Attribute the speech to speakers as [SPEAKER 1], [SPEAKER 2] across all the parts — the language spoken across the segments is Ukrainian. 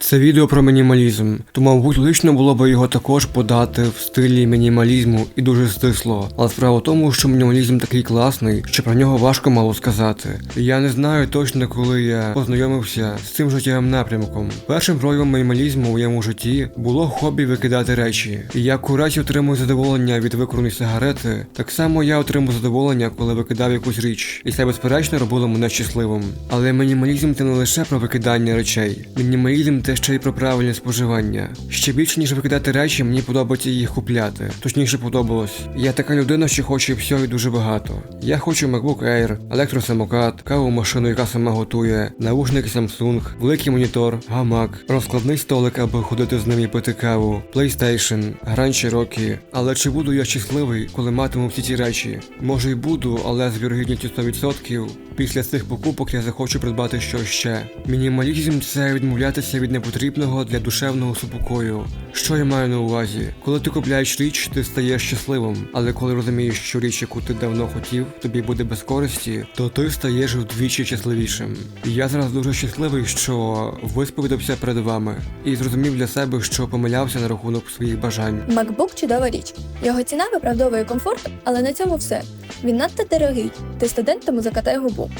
[SPEAKER 1] Це відео про мінімалізм, то мабуть логічно було би його також подати в стилі мінімалізму і дуже стисло. Але справа в тому, що мінімалізм такий класний, що про нього важко мало сказати. Я не знаю точно, коли я познайомився з цим життєвим напрямком. Першим проявом мінімалізму в моєму житті було хобі викидати речі. І як курач отримую задоволення від виконаної сигарети, так само я отримую задоволення, коли викидав якусь річ. І це безперечно робило мене щасливим. Але мінімалізм це не лише про викидання речей. Мінімалізм це ще й про правильне споживання. Ще більше ніж викидати речі, мені подобається їх купляти. Точніше подобалось. Я така людина, що хоче всього і дуже багато. Я хочу MacBook Air, електросамокат, каву машину, яка сама готує, наушники Samsung, великий монітор, гамак, розкладний столик, аби ходити з ним і пити каву, PlayStation, грань Cherokee. Але чи буду я щасливий, коли матиму всі ці речі? Може й буду, але з вірогідністю 100% після цих покупок я захочу придбати щось ще. Мінімалізм це відмовлятися від непотрібного для душевного супокою. Що я маю на увазі? Коли ти купляєш річ, ти стаєш щасливим, але коли розумієш, що річ, яку ти давно хотів, тобі буде без користі, то ти стаєш вдвічі щасливішим. Я зараз дуже щасливий, що висповідався перед вами і зрозумів для себе, що помилявся на рахунок своїх бажань.
[SPEAKER 2] MacBook чудова річ. Його ціна виправдовує комфорт, але на цьому все. Він надто дорогий. Ти студент, тому закатай губу.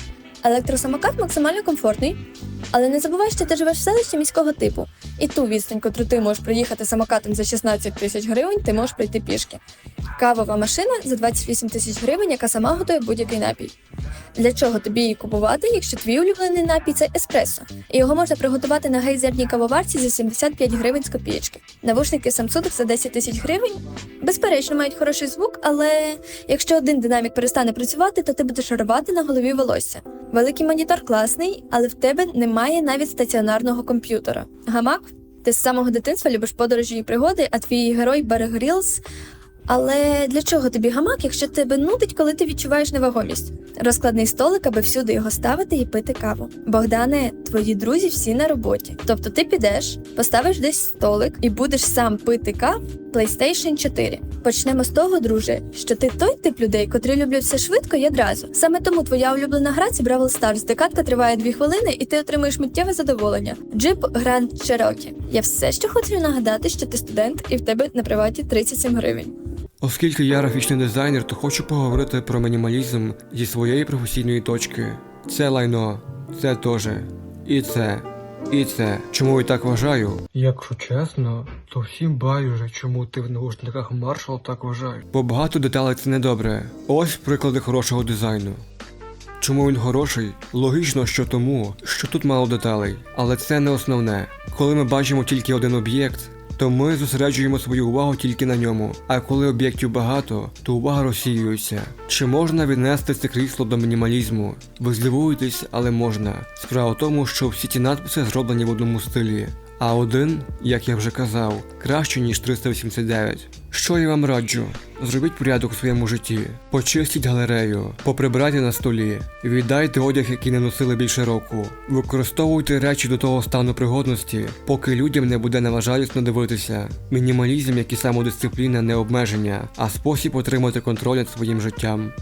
[SPEAKER 2] Електросамокат максимально комфортний, але не забувай, що ти живеш в селищі міського типу. І ту відстань, котру ти можеш проїхати самокатом за 16 тисяч гривень, ти можеш пройти пішки. Кавова машина за 28 тисяч гривень, яка сама готує будь-який напій. Для чого тобі її купувати, якщо твій улюблений напій це еспресо, і його можна приготувати на гейзерній кавоварці за 75 гривень з копієчки. Навушники Samsung за 10 тисяч гривень безперечно мають хороший звук, але якщо один динамік перестане працювати, то ти будеш рвати на голові волосся. Великий монітор класний, але в тебе немає навіть стаціонарного комп'ютера. Гамак, ти з самого дитинства любиш подорожі і пригоди, а твій герой Берег Грілс але для чого тобі гамак, якщо тебе нудить, коли ти відчуваєш невагомість? Розкладний столик, аби всюди його ставити і пити каву. Богдане, твої друзі всі на роботі. Тобто ти підеш, поставиш десь столик і будеш сам пити кав PlayStation 4. Почнемо з того, друже, що ти той тип людей, котрі люблять все швидко і одразу. Саме тому твоя улюблена гра це Бравл Stars, де катка триває 2 хвилини, і ти отримуєш миттєве задоволення. Jeep Grand Cherokee. Я все ще хочу нагадати, що ти студент і в тебе на приваті 37 гривень.
[SPEAKER 1] Оскільки я графічний дизайнер, то хочу поговорити про мінімалізм зі своєї професійної точки. Це лайно, це теж, і це, і це. Чому я так вважаю? Якщо чесно, то всім байдуже, чому ти в наушниках Marshall так вважаєш. Бо багато деталей це недобре. Ось приклади хорошого дизайну. Чому він хороший? Логічно, що тому, що тут мало деталей, але це не основне. Коли ми бачимо тільки один об'єкт, то ми зосереджуємо свою увагу тільки на ньому. А коли об'єктів багато, то увага розсіюється. Чи можна віднести це крісло до мінімалізму? Ви здивуєтесь, але можна. Справа в тому, що всі ці надписи зроблені в одному стилі. А один, як я вже казав, краще ніж 389. Що я вам раджу? Зробіть порядок у своєму житті, почистіть галерею, поприбирайте на столі, віддайте одяг, який не носили більше року. Використовуйте речі до того стану пригодності, поки людям не буде наважаюсно дивитися. Мінімалізм, як і самодисципліна, не обмеження, а спосіб отримати контроль над своїм життям.